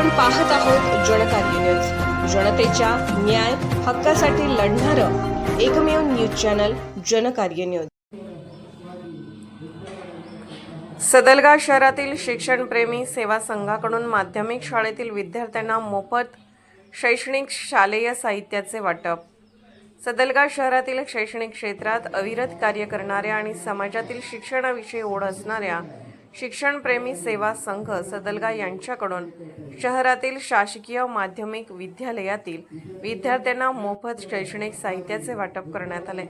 आपण पाहत आहोत जनकार्य न्यूज जनतेच्या न्याय हक्कासाठी लढणारं एकमेव news channel Janakarya news Sadalga शहरातील शिक्षणप्रेमी सेवा संघाकडून माध्यमिक शाळेतील विद्यार्थ्यांना मोफत शैक्षणिक शालेय साहित्याचे वाटप. सदलगा शहरातील शैक्षणिक क्षेत्रात अविरत कार्य करणाऱ्या आणि समाजातील शिक्षणाविषयी ओढ असणाऱ्या शिक्षणप्रेमी सेवा संघ सदलगा यांच्याकडून शहरातील शासकीय माध्यमिक विद्यालयातील विद्यार्थ्यांना मोफत शैक्षणिक साहित्याचे वाटप करण्यात आले.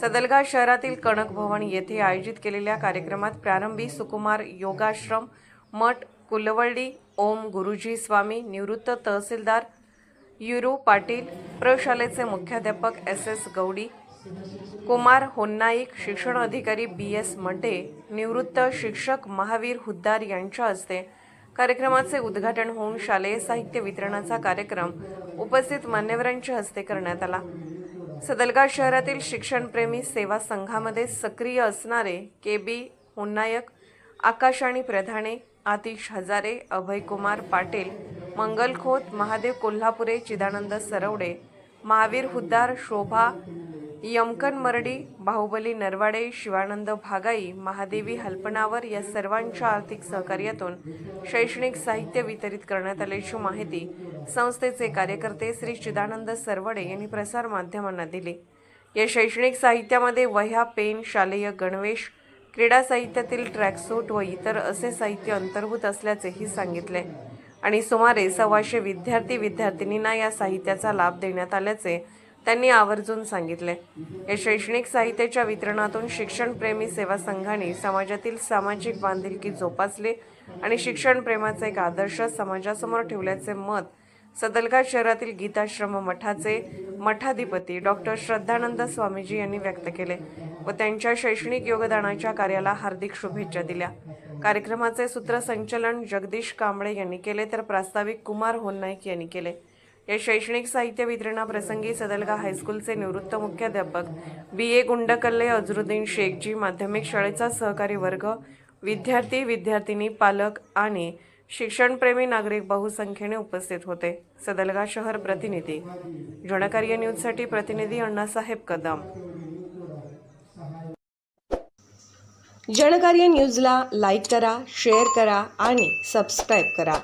सदलगा शहरातील कणक भवन येथे आयोजित केलेल्या कार्यक्रमात प्रारंभी सुकुमार योगाश्रम मठ कुलवळी ओम गुरुजी स्वामी निवृत्त तहसीलदार युरू पाटील प्रशालेचे मुख्याध्यापक एस एस गौडी कुमार होन्नाईक शिक्षण अधिकारी बी एस मटे निवृत्त शिक्षक महावीर हुद्दार यांच्या हस्ते कार्यक्रमाचे उद्घाटन होऊन शालेय साहित्य वितरणाचा कार्यक्रम उपस्थित मान्यवरांच्या हस्ते करण्यात आला. सदलगा शहरातील शिक्षणप्रेमी सेवा संघामध्ये सक्रिय असणारे के बी होन्नायक आकाश आणि प्रधाने आतिश हजारे अभयकुमार पाटील मंगल खोत महादेव कोल्हापुरे चिदानंद सरवडे महावीर हुद्दार शोभा यमकन मरडी बाहुबली नरवाडे शिवानंद भागाई महादेवी हल्पनावर या सर्वांच्या आर्थिक सहकार्यातून शैक्षणिक साहित्य वितरित करण्यात आल्याची माहिती संस्थेचे कार्यकर्ते श्री चिदानंद सरवडे यांनी प्रसार माध्यमांना दिली. या शैक्षणिक साहित्यामध्ये वह्या पेन शालेय गणवेश क्रीडा साहित्यातील ट्रॅकसूट व इतर असे साहित्य अंतर्भूत असल्याचेही सांगितले आणि सुमारे सव्वाशे विद्यार्थी विद्यार्थिनींना या साहित्याचा लाभ देण्यात आल्याचे त्यांनी आवर्जून सांगितले. या शैक्षणिक साहित्याच्या वितरणातून शिक्षणप्रेमी सेवा संघाने समाजातील सामाजिक बांधिलकी जोपासली आणि शिक्षण प्रेमाचा एक आदर्श समाजासमोर ठेवल्याचे मत सदलगा शहरातील गीताश्रम मठाचे मठाधिपती डॉक्टर श्रद्धानंद स्वामीजी यांनी व्यक्त केले व त्यांच्या शैक्षणिक योगदानाच्या कार्याला हार्दिक शुभेच्छा दिल्या. कार्यक्रमाचे सूत्रसंचलन जगदीश कांबळे यांनी केले तर प्रास्ताविक कुमार होन्नाईक यांनी केले. या शैक्षणिक साहित्य वितरणाप्रसंगी सदलगा हायस्कूलचे निवृत्त मुख्याध्यापक बी. ए. गुंडकल्ले अजरुद्दीन शेखजी माध्यमिक शाळेचा सहकारी वर्ग विद्यार्थी विद्यार्थिनी पालक आणि शिक्षणप्रेमी नागरिक बहुसंख्येने उपस्थित होते. सदलगा शहर प्रतिनिधी जनकार्य न्यूजसाठी प्रतिनिधी अण्णासाहेब कदम. जनकार्य न्यूजला लाईक करा शेअर करा आणि सबस्क्राईब करा.